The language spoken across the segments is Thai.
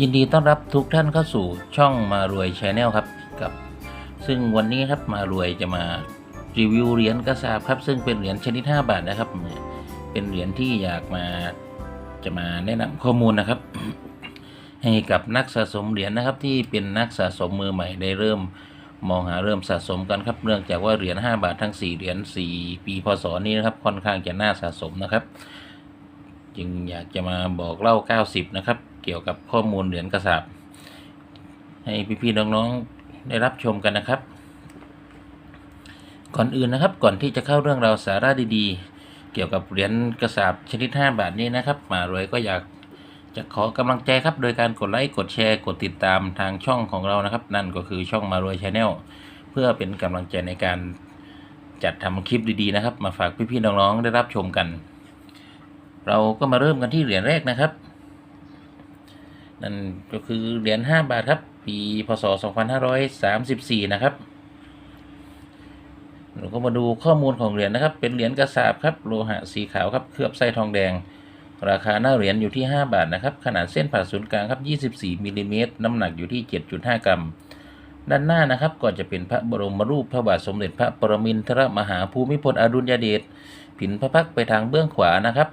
ยินดีต้อนรับทุกท่านเข้าสู่ช่องมารวยชาแนลครับกับ ซึ่งวันนี้ครับมารวยจะมารีวิวเหรียญกระสาบครับ ซึ่งเป็นเหรียญชนิด 5 บาทนะครับ เป็นเหรียญที่อยากมาจะมาแนะนำข้อมูลนะครับ ให้กับนักสะสมเหรียญนะครับ ที่เป็นนักสะสมมือใหม่ได้เริ่มมองหาเริ่มสะสมกันครับเนื่องจากว่าเหรียญ5บาททั้ง 4 เหรียญ4 ปีพศนี้นะครับค่อนข้างจะน่าสะสมนะครับ จึงอยากจะมาบอกเล่า 90 นะครับ เกี่ยวกับข้อมูลเหรียญกระสาบให้พี่ๆน้องๆได้รับชมกันนะครับ ก่อนอื่นนะครับก่อนที่จะเข้าเรื่องราวสาระดีๆ เกี่ยวกับเหรียญกระสาบชนิด 5 บาทนี้นะครับ มารวยก็อยากจะขอกำลังใจครับ โดยการกดไลค์กดแชร์กดติดตามทางช่องของเรานะครับ นั่นก็คือช่องมารวยชาแนลเพื่อเป็นกำลังใจในการจัดทำคลิปดีๆนะครับ มาฝากพี่ๆน้องๆได้รับชมกัน เราก็มาเริ่มกันที่เหรียญแรกนะครับ นั่นก็คือเหรียญ5บาทครับ ปีพศ 2534 นะครับเราก็มาดูข้อมูลของเหรียญนะครับ เป็นเหรียญกระสาบครับโลหะสีขาวครับเคลือบไส้ทองแดง ราคาหน้าเหรียญอยู่ที่ 5 บาทนะครับ ขนาดเส้นผ่าศูนย์กลางครับ 24มิลลิเมตรน้ำหนักอยู่ที่ 7.5 กรัม ด้านหน้านะครับก็จะเป็นพระบรมรูปพระบาทสมเด็จพระปรมินทรมหาภูมิพลอดุลยเดชผินพระพักไปทางเบื้องขวานะครับ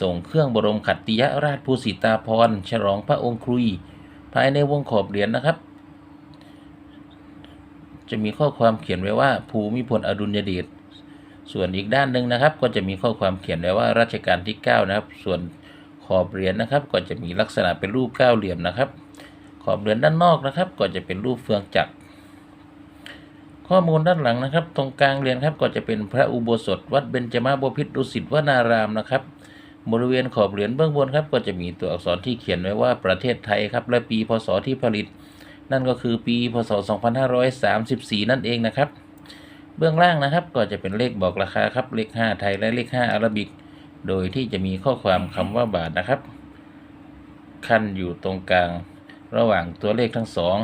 ส่งเครื่องบรมขัตติยราชภูสิตาพรฉลองพระองค์ครุย ภายในวงขอบเหรียญนะครับ จะมีข้อความเขียนไว้ว่า ภูมิพลอดุลยเดชส่วนอีกด้านหนึ่งนะครับ ก็จะมีข้อความเขียนไว้ว่ารัชกาลที่ 9 นะครับ ส่วนขอบเหรียญนะครับ ก็จะมีลักษณะเป็นรูปเก้าเหลี่ยมนะครับ ขอบเหรียญด้านนอกนะครับ ก็จะเป็นรูปเฟืองจักรข้อมูลด้านหลังนะครับ ตรงกลางเหรียญครับก็จะเป็นพระอุโบสถ วัดเบญจมาบพิตรดุสิตวนารามนะครับ บริเวณขอบเหรียญเบื้องบนครับก็จะมีตัวอักษรที่เขียนไว้ว่าประเทศไทยครับและปีพศที่ผลิต นั่นก็คือปีพศ 2534 นั่นเองนะครับ เบื้องล่างนะครับก็จะเป็นเลขบอกราคาครับเลข 5 ไทยและเลข 5อาราบิก โดยที่จะมีข้อความคำว่าบาทนะครับ ขั้นอยู่ตรงกลางระหว่างตัวเลขทั้งสอง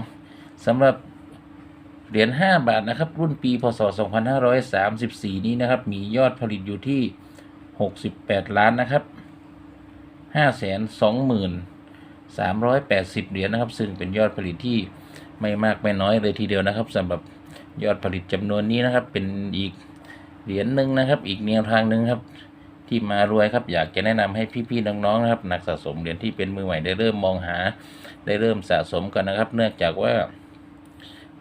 สำหรับเหรียญ5บาทนะครับ รุ่นปีพศ 2534 นี้นะครับ มียอดผลิตอยู่ที่ 68 ล้านนะครับ 520,380 เหรียญนะครับ ซึ่งเป็นยอดผลิตที่ไม่มากไม่น้อยเลยทีเดียวนะครับสำหรับยอดผลิตจำนวนนี้นะครับ เป็นอีกเหรียญหนึ่งนะครับ อีกแนวทางหนึ่งครับ ที่มารวยครับอยากจะแนะนำให้พี่ๆน้องๆนะครับ นักสะสมเหรียญที่เป็นมือใหม่ได้เริ่มมองหา ได้เริ่มสะสมกันนะครับ เนื่องจากว่า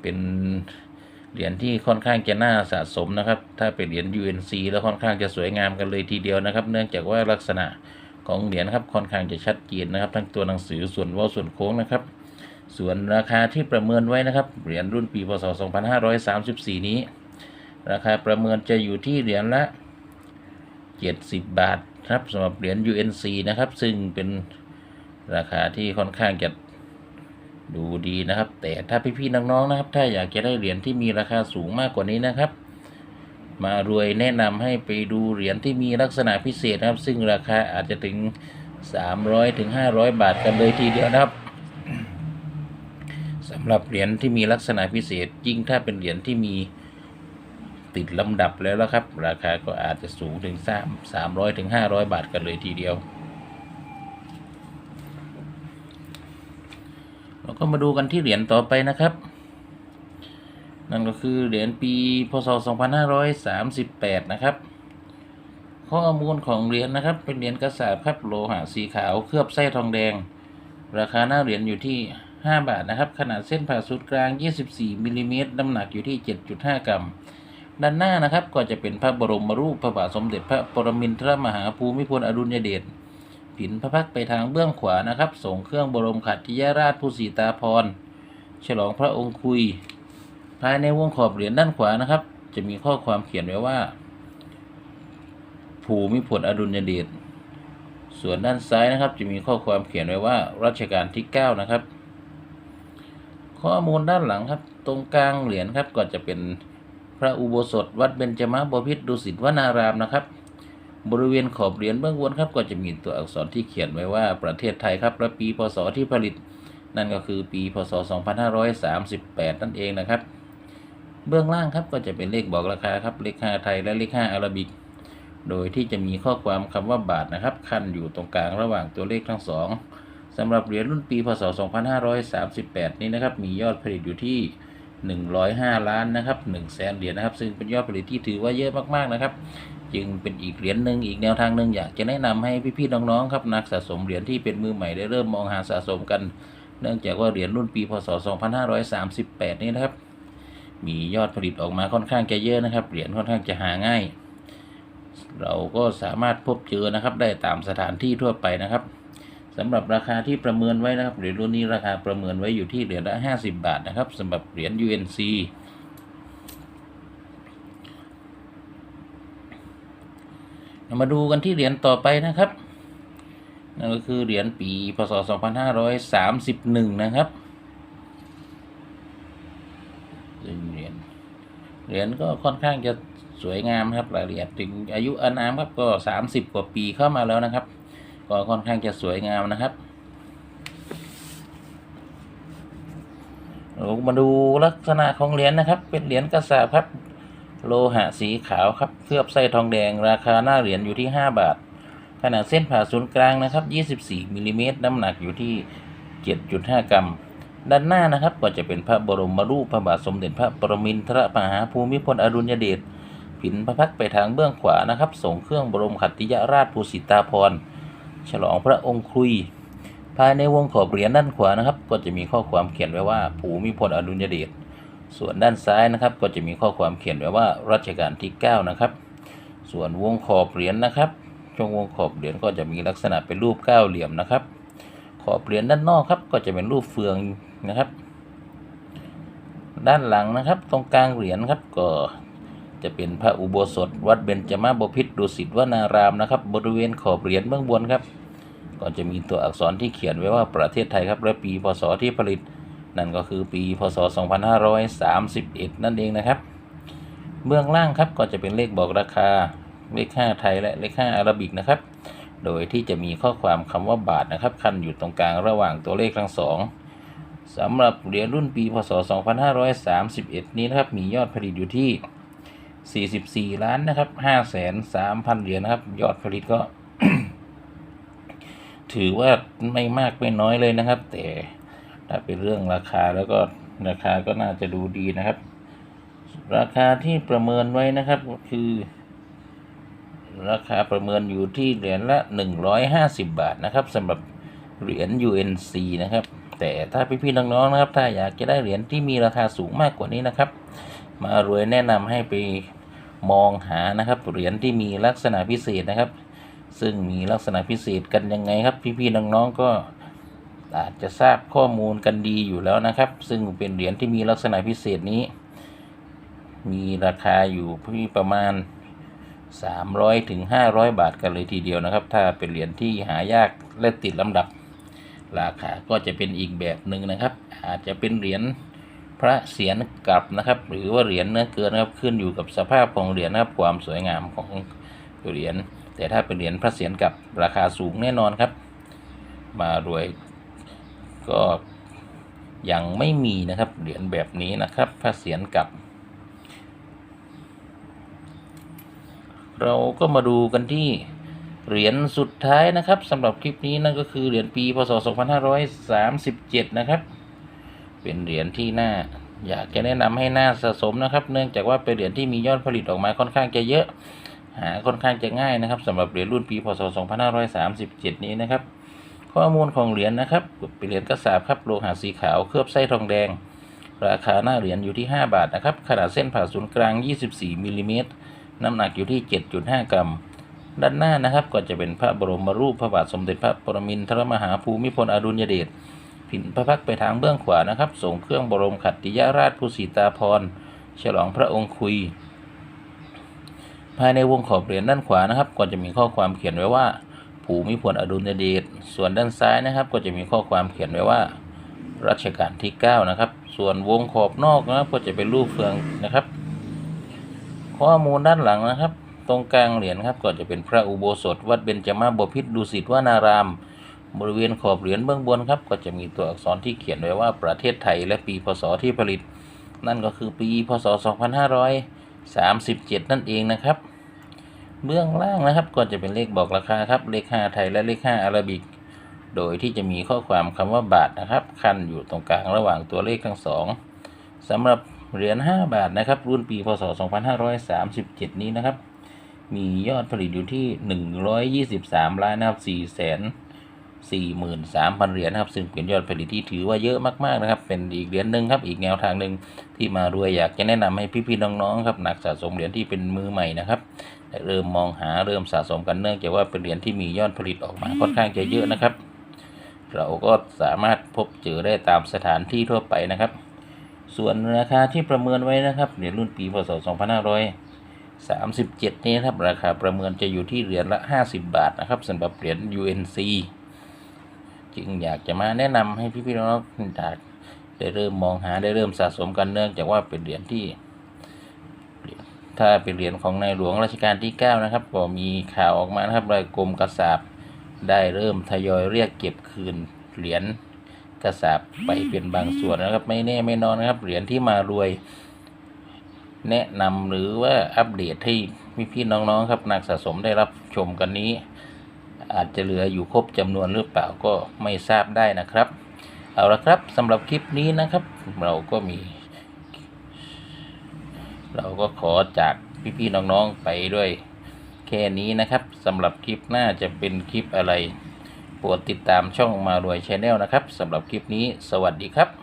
เป็นเหรียญที่ค่อนข้างจะน่าสะสมนะครับ ถ้าเป็นเหรียญ UNC แล้วค่อนข้างจะสวยงามกันเลยทีเดียวนะครับ เนื่องจากว่าลักษณะ ของเหรียญครับค่อนข้างจะชัดเจนนะครับ ทั้งตัวหนังสือส่วนว่าส่วนโค้งนะครับ ส่วนราคาที่ประเมินไว้นะครับเหรียญรุ่นปีพศ 2534 นี้ ราคาประเมินจะอยู่ที่เหรียญละ 70 บาทครับสำหรับเหรียญ UNC นะครับ ซึ่งเป็นราคาที่ค่อนข้างจะดูดีนะครับ แต่ถ้าพี่ๆน้องๆนะครับ ถ้าอยากจะได้เหรียญที่มีราคาสูงมากกว่านี้นะครับ มารวยแนะนำให้ไปดูเหรียญที่มีลักษณะพิเศษนะครับ ซึ่งราคาอาจจะถึง 300ถึง500 บาทกันเลยทีเดียวนะครับสำหรับเหรียญที่มีลักษณะพิเศษยิ่งถ้าเป็นเหรียญที่มีติดลำดับแล้วล้วครับ ราคาก็อาจจะสูงถึง3 300ถึง500 บาทกันเลยทีเดียวเราก็มาดูกันที่เหรียญต่อไปนะครับ นั่นก็คือเหรียญปีพศ 2538 นะครับ ข้อมูลของเหรียญนะครับ เป็นเหรียญกระสาบครับโลหะสีขาวเคลือบไส้ทองแดง ราคาหน้าเหรียญอยู่ที่ 5 บาทนะครับ ขนาดเส้นผ่าศูนย์กลาง 24มิลลิเมตรน้ำหนักอยู่ที่ 7.5 กรัม ด้านหน้านะครับก็จะเป็นพระบรมรูปพระบาทสมเด็จพระปรมินทรมหาภูมิพลอดุลยเดชผินพระพักตร์ไปทางเบื้องขวานะครับส่งเครื่องบรมขัตติยราชภูสีตาพรฉลองพระองค์คุย ภายในวงขอบเหรียญด้านขวานะครับ จะมีข้อความเขียนไว้ว่า ภูมิพลอดุลยเดชส่วนด้านซ้ายนะครับ จะมีข้อความเขียนไว้ว่ารัชกาลที่ 9 นะครับ ข้อมูลด้านหลังครับ ตรงกลางเหรียญครับก็จะเป็นพระอุโบสถ วัดเบญจมาบพิตรดุสิตวนารามนะครับ บริเวณขอบเหรียญเบื้องบนครับ ก็จะมีตัวอักษรที่เขียนไว้ว่าประเทศไทยครับและปีพศที่ผลิต นั่นก็คือปีพศ 2538 นั่นเองนะครับ เบื้องล่างครับก็จะเป็นเลขบอกราคาครับเลข5ไทยและเลข5อาราบิก โดยที่จะมีข้อความคำว่าบาทนะครับขั้นอยู่ตรงกลางระหว่างตัวเลขทั้งสองสำหรับเหรียญรุ่นปีพศ 2538 นี้นะครับมียอดผลิตอยู่ที่ 105 ล้านนะครับ1แสนเหรียญนะครับ ซึ่งเป็นยอดผลิตที่ถือว่าเยอะมากๆนะครับ จึงเป็นอีกเหรียญหนึ่งอีกแนวทางหนึ่งอยากจะแนะนำให้พี่ๆน้องๆครับนักสะสมเหรียญที่เป็นมือใหม่ได้เริ่มมองหาสะสมกัน เนื่องจากว่าเหรียญรุ่นปีพศ 2538 นี้นะครับ มียอดผลิตออกมาค่อนข้างจะเยอะนะครับเหรียญค่อนข้างจะหาง่าย เราก็สามารถพบเจอนะครับได้ตามสถานที่ทั่วไปนะครับสำหรับราคาที่ประเมินไว้นะครับเหรียญรุ่นนี้ราคาประเมินไว้อยู่ที่เหรียญละ 50 บาทนะครับสำหรับเหรียญ UNC มาดูกันที่เหรียญต่อไปนะครับนั่นก็คือเหรียญปีพศ 2531 นะครับซึ่ง เหรียญเหรียญก็ค่อนข้างจะสวยงามครับรายละเอียดถึงอายุอานามครับก็30กว่าปีเข้ามาแล้วนะครับ ก็ค่อนข้างจะสวยงามนะครับเรามาดูลักษณะของเหรียญนะครับ เป็นเหรียญกระสาบครับ โลหะสีขาวครับเคลือบไส้ทองแดง ราคาหน้าเหรียญอยู่ที่ 5 บาท ขนาดเส้นผ่าศูนย์กลางนะครับ 24มิลลิเมตรน้ำหนักอยู่ที่ 7.5 กรัม ด้านหน้านะครับก็จะเป็นพระบรมรูปพระบาทสมเด็จพระปรมินทรมหาภูมิพลอดุลยเดชผินพระพักตร์ไปทางเบื้องขวานะครับส่งเครื่องบรมขัตติยราชภูสิตาภรฉลองพระองค์ครุย ภายในวงขอบเหรียญด้านขวานะครับ ก็จะมีข้อความเขียนไว้ว่าภูมิพลอดุลยเดชส่วนด้านซ้ายนะครับ ก็จะมีข้อความเขียนไว้ว่ารัชกาลที่ 9 นะครับ ส่วนวงขอบเหรียญนะครับช่วงวงขอบเหรียญก็จะมีลักษณะเป็นรูปเก้าเหลี่ยมนะครับ ขอบเหรียญด้านนอกครับก็จะเป็นรูปเฟือง นะครับ ด้านหลังนะครับ ตรงกลางเหรียญครับก็จะเป็นพระอุโบสถ วัดเบญจมาบพิตรดุสิตวนารามนะครับ บริเวณขอบเหรียญเบื้องบนครับ ก็จะมีตัวอักษรที่เขียนไว้ว่าประเทศไทยครับ และปีพศที่ผลิต นั่นก็คือปีพศ 2531 นั่นเองนะครับ เบื้องล่างครับก็จะเป็นเลขบอกราคาเลข5ไทยและเลข5อาราบิกนะครับ โดยที่จะมีข้อความคำว่าบาทนะครับ คันอยู่ตรงกลางระหว่างตัวเลขทั้งสอง สำหรับเหรียญรุ่นปีพศ 2531 นี้นะครับ มียอดผลิตอยู่ที่ 44 ล้านนะครับ 503,000 เหรียญนะครับ ยอดผลิตก็ ถือว่าไม่มากไม่น้อยเลยนะครับ แต่ถ้าเป็นเรื่องราคาแล้วก็ราคาก็น่าจะดูดีนะครับ ราคาที่ประเมินไว้นะครับก็คือ ราคาประเมินอยู่ที่เหรียญละ 150 บาทนะครับสำหรับเหรียญ UNC นะครับ แต่ถ้าพี่ๆน้องๆนะครับ ถ้าอยากจะได้เหรียญที่มีราคาสูงมากกว่านี้นะครับ มารวยแนะนำให้ไปมองหานะครับเหรียญที่มีลักษณะพิเศษนะครับ ซึ่งมีลักษณะพิเศษกันยังไงครับ พี่ๆน้องๆก็อาจจะทราบข้อมูลกันดีอยู่แล้วนะครับ ซึ่งเป็นเหรียญที่มีลักษณะพิเศษนี้ มีราคาอยู่ที่ประมาณ 300ถึง500 บาทกันเลยทีเดียวนะครับ ถ้าเป็นเหรียญที่หายากและติดลำดับ ราคาก็จะเป็นอีกแบบหนึ่งนะครับ อาจจะเป็นเหรียญพระเศียรกลับนะครับ หรือว่าเหรียญเนื้อเกินนะครับขึ้นอยู่กับสภาพของเหรียญนะครับความสวยงามของเหรียญแต่ถ้าเป็นเหรียญพระเศียรกลับราคาสูงแน่นอนครับ มารวยก็ยังไม่มีนะครับเหรียญแบบนี้นะครับพระเศียรกลับ เราก็มาดูกันที่ เหรียญสุดท้ายนะครับสำหรับคลิปนี้นั่นก็คือเหรียญปีพศ 2537 นะครับ เป็นเหรียญที่น่าอยากจะแนะนำให้น่าสะสมนะครับ เนื่องจากว่าเป็นเหรียญที่มียอดผลิตออกมาค่อนข้างจะเยอะหาค่อนข้างจะง่ายนะครับสำหรับเหรียญรุ่นปีพศ 2537 นี้นะครับ ข้อมูลของเหรียญนะครับเป็นเหรียญกระสาบครับโลหะสีขาวเคลือบไส้ทองแดง ราคาหน้าเหรียญอยู่ที่ 5 บาทนะครับขนาดเส้นผ่าศูนย์กลาง 24มิลลิเมตรน้ำหนักอยู่ที่ 7.5 กรัม ด้านหน้านะครับ ก็จะเป็นพระบรมรูปพระบาทสมเด็จพระปรมินทรมหาภูมิพลอดุลยเดชผินพระพักตร์ไปทางเบื้องขวานะครับส่งเครื่องบรมขัตติยราชภูสิตาภรฉลองพระองค์คุย ภายในวงขอบเหรียญด้านขวานะครับ ก็จะมีข้อความเขียนไว้ว่า ภูมิพลอดุลยเดชส่วนด้านซ้ายนะครับ ก็จะมีข้อความเขียนไว้ว่ารัชกาลที่ 9 นะครับ ส่วนวงขอบนอกนะครับก็จะเป็นรูปเฟืองนะครับ ข้อมูลด้านหลังนะครับ ตรงกลางเหรียญครับก็จะเป็นพระอุโบสถ วัดเบญจมาบพิตรดุสิตวนาราม บริเวณขอบเหรียญเบื้องบนครับ ก็จะมีตัวอักษรที่เขียนไว้ว่าประเทศไทยและปีพศที่ผลิต นั่นก็คือปีพศ 2537 นั่นเองนะครับ เบื้องล่างนะครับก็จะเป็นเลขบอกราคาครับเลข5ไทยและเลข5อาราบิก โดยที่จะมีข้อความคำว่าบาทนะครับขั้นอยู่ตรงกลางระหว่างตัวเลขทั้งสองสำหรับเหรียญ5บาทนะครับรุ่นปีพศ 2537 นี้นะครับ มียอดผลิตอยู่ที่ 123 ล้านนะครับ4 4 3 0 0 0 เหรียญนะครับ ซึ่งเป็นยอดผลิตที่ถือว่าเยอะมากๆนะครับ เป็นอีกเหรียญหนึ่งครับ อีกแนวทางหนึ่งที่มารวยอยากจะแนะนำให้พี่ๆน้องๆครับนักสะสมเหรียญที่เป็นมือใหม่นะครับเริ่มมองหาเริ่มสะสมกันเนื่องจากว่าเป็นเหรียญที่มียอดผลิตออกมาค่อนข้างจะเยอะนะครับ เราก็สามารถพบเจอได้ตามสถานที่ทั่วไปนะครับ ส่วนราคาที่ประเมินไว้นะครับเหรียญรุ่นปีพศ2500 37 นี้ครับราคาประเมินจะอยู่ที่เหรียญละ 50 บาทนะครับสำหรับเหรียญ UNC จึงอยากจะมาแนะนำให้พี่ๆน้องๆได้เริ่มมองหาได้เริ่มสะสมกันเนื่องจากว่าเป็นเหรียญที่ ถ้าเป็นเหรียญของนายหลวงรัชกาลที่ 9 นะครับ ก็มีข่าวออกมานะครับรายกรมกระสาบได้เริ่มทยอยเรียกเก็บคืนเหรียญกระสาบไปเป็นบางส่วนนะครับ ไม่แน่ไม่นอนนะครับเหรียญที่มารวย แนะนำหรือว่าอัปเดตให้พี่ๆน้องๆครับนักสะสมได้รับชมกันนี้ อาจจะเหลืออยู่ครบจำนวนหรือเปล่าก็ไม่ทราบได้นะครับ เอาละครับสำหรับคลิปนี้นะครับ เราก็มี เราก็ขอจากพี่ๆน้องๆไปด้วยแค่นี้นะครับสำหรับคลิปหน้าจะเป็นคลิปอะไรโปรดติดตามช่องมารวยชาแนลนะครับสำหรับคลิปนี้ สวัสดีครับ